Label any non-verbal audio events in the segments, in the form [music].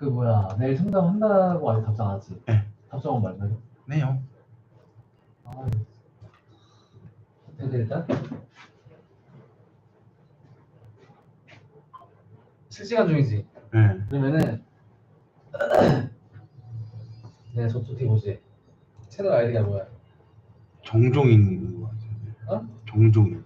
그 뭐야 내일 상담한다고 아직 답장 안 왔지? 네. 답장은 말고요? 네요. 아 근데 일단 실시간 중이지 네. 그러면은 [clears throat] 네 저쪽 뒤 보지 채널 아이디가 뭐야? 종종 있는 것 같은데. 어? 종종.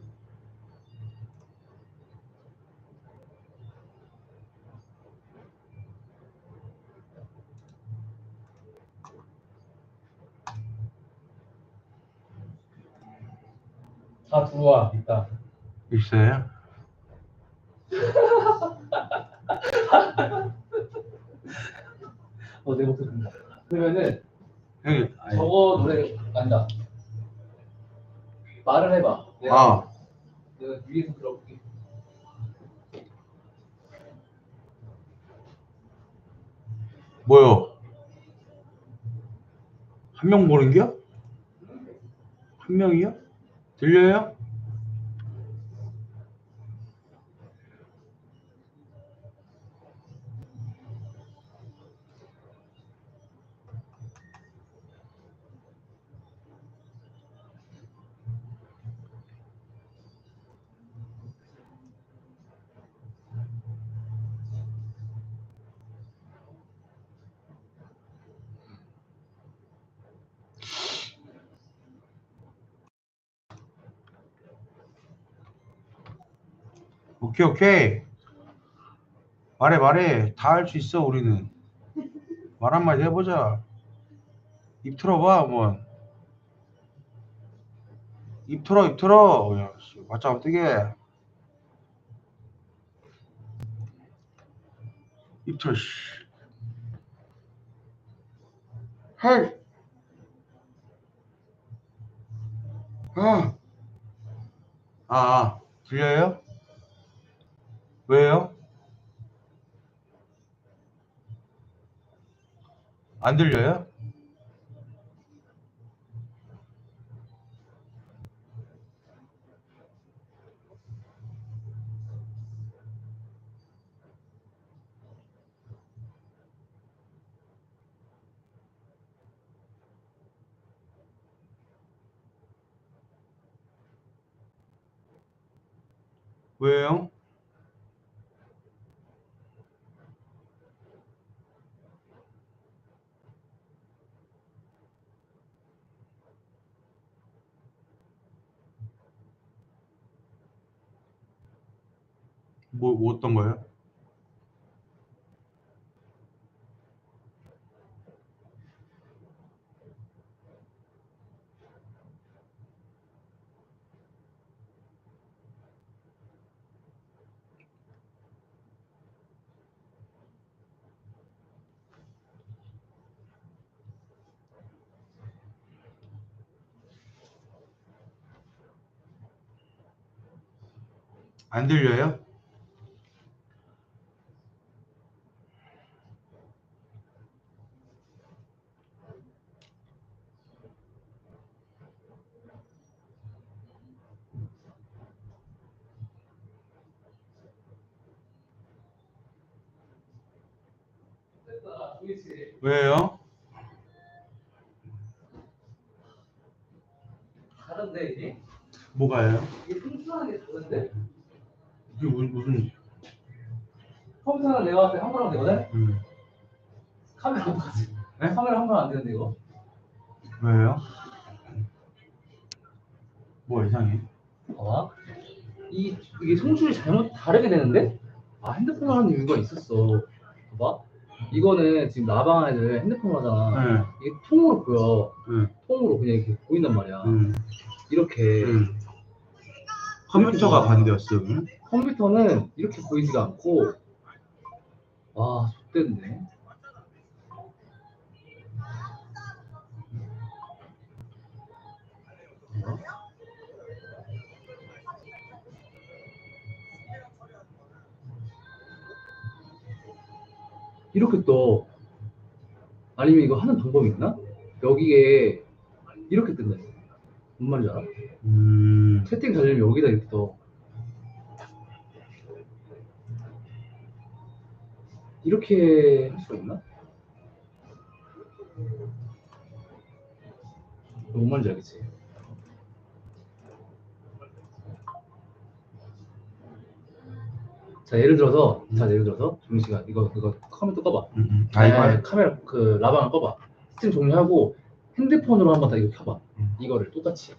다 들어와 있다 있어요? [laughs] 어 내 목소리 듣는다 그러면은 형님. 아니, 저거 노래 난다 말을 해봐 내가, 아, 내가 위에서 들어볼게 뭐요? 한 명 보는겨? 한 명이요? 들려요? 오케이, 오케이. 말해, 말해. 다 할 수 있어, 우리는. 말 한마디 해보자. 입 틀어봐, 한번. 입 틀어, 입 틀어. 야, 씨, 바짝 안 뜨게. 입 틀어, 씨. 헤이. 아. 아, 아, 들려요? 왜요? 안 들려요? 왜요? 뭐, 뭐 어떤 거요? 안 들려요? 왜요? 다른데 이게? 뭐가요? 이게 뚱뚱한 게 다른데? 이게 무슨, 무슨, 컴퓨터는 내가 봤을 때 한번하면 되거든? 음, 카메라 안 가지 네? 카메라 한 번 안 되는데 이거 왜요? 뭐 이상해? 봐봐 이, 이게 송출이 잘못 다르게 되는데? 아 핸드폰으로 하는 이유가 있었어 봐봐 이거는 지금 나방 애들 핸드폰으로 하잖아. 응, 이게 통으로 보여. 응, 통으로 그냥 이렇게 보인단 말이야. 응, 이렇게. 응. 컴퓨터가 반대였어, 응? 컴퓨터는 이렇게 보이지가 않고. 와 X됐네 이렇게 떠 아니면 이거 하는 방법이 있나? 여기에 이렇게 뜬다 뭔 말인지 알아? 음, 채팅 잘 되면 여기다 이렇게 떠 이렇게 할 수가 있나? 뭔 말인지 알겠지? 자 예를 들어서 자 예를 들어서 종씨가 이거 이거 컴퓨터 꺼봐. 음, 음. 아 이거 네, 카메라 그 라방을 꺼봐. 스팀 종료하고 핸드폰으로 한번 더 이거 켜봐. 음. 이거를 똑같이.